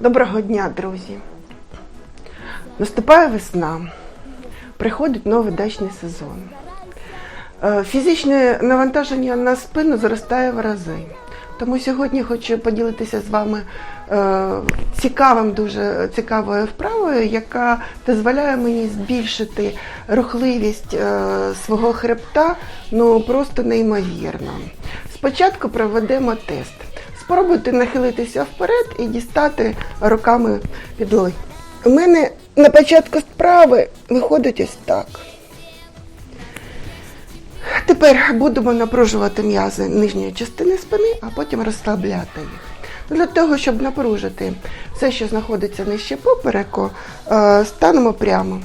Доброго дня, друзі! Наступає весна, приходить новий дачний сезон. Е, Фізичне навантаження на спину зростає в рази. Тому сьогодні хочу поділитися з вами е, цікавим, дуже цікавою вправою, яка дозволяє мені збільшити рухливість е, свого хребта ну просто неймовірно. Спочатку проведемо тест. Спробуйте нахилитися вперед і дістати руками підлоги. У мене на початку справи виходить ось так. Тепер будемо напружувати м'язи нижньої частини спини, а потім розслабляти їх. Для того, щоб напружити все, що знаходиться нижче попереку, е, станемо прямо.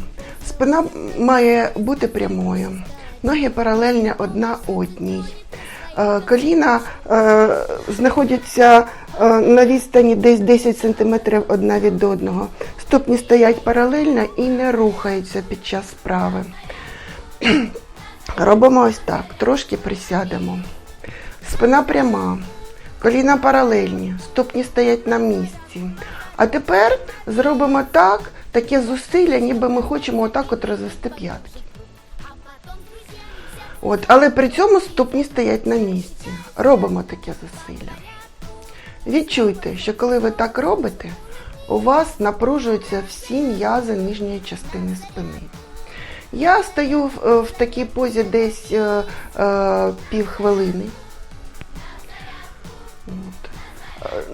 Спина має бути прямою, ноги паралельні одна одній. Е, Коліна е, знаходяться е, на відстані десь 10 см одна від одного. Ступні стоять паралельно і не рухаються під час справи. Робимо ось так, трошки присядемо. Спина пряма, коліна паралельні, ступні стоять на місці. А тепер зробимо так, таке зусилля, ніби ми хочемо отак от розвести п'ятки. От, але при цьому ступні стоять на місці. Робимо таке зусилля. Відчуйте, що коли ви так робите, у вас напружуються всі м'язи нижньої частини спини. Я стою в, е, в такій позі десь е, е, півхвилини.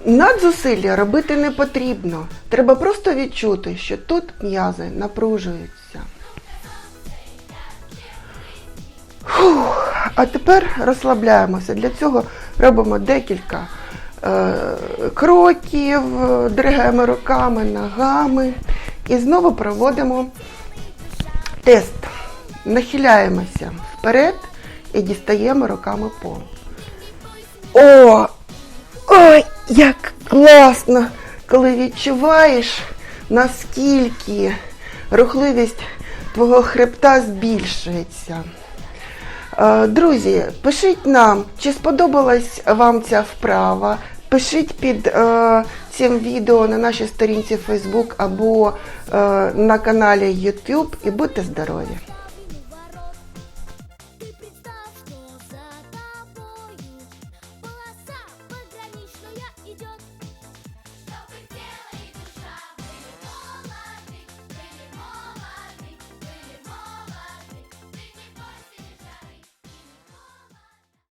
Надзусилля робити не потрібно. Треба просто відчути, що тут м'язи напружуються. Фух. А тепер розслабляємося. Для цього робимо декілька е, кроків, дригаємо руками, ногами і знову проводимо тест. Нахиляємося вперед і дістаємо руками пол. О! Ой, як класно, коли відчуваєш, наскільки рухливість твого хребта збільшується. Е, Друзі, пишіть нам, чи сподобалась вам ця вправа. Пишіть під е, цим відео на нашій сторінці Facebook або е, на каналі YouTube і будьте здорові!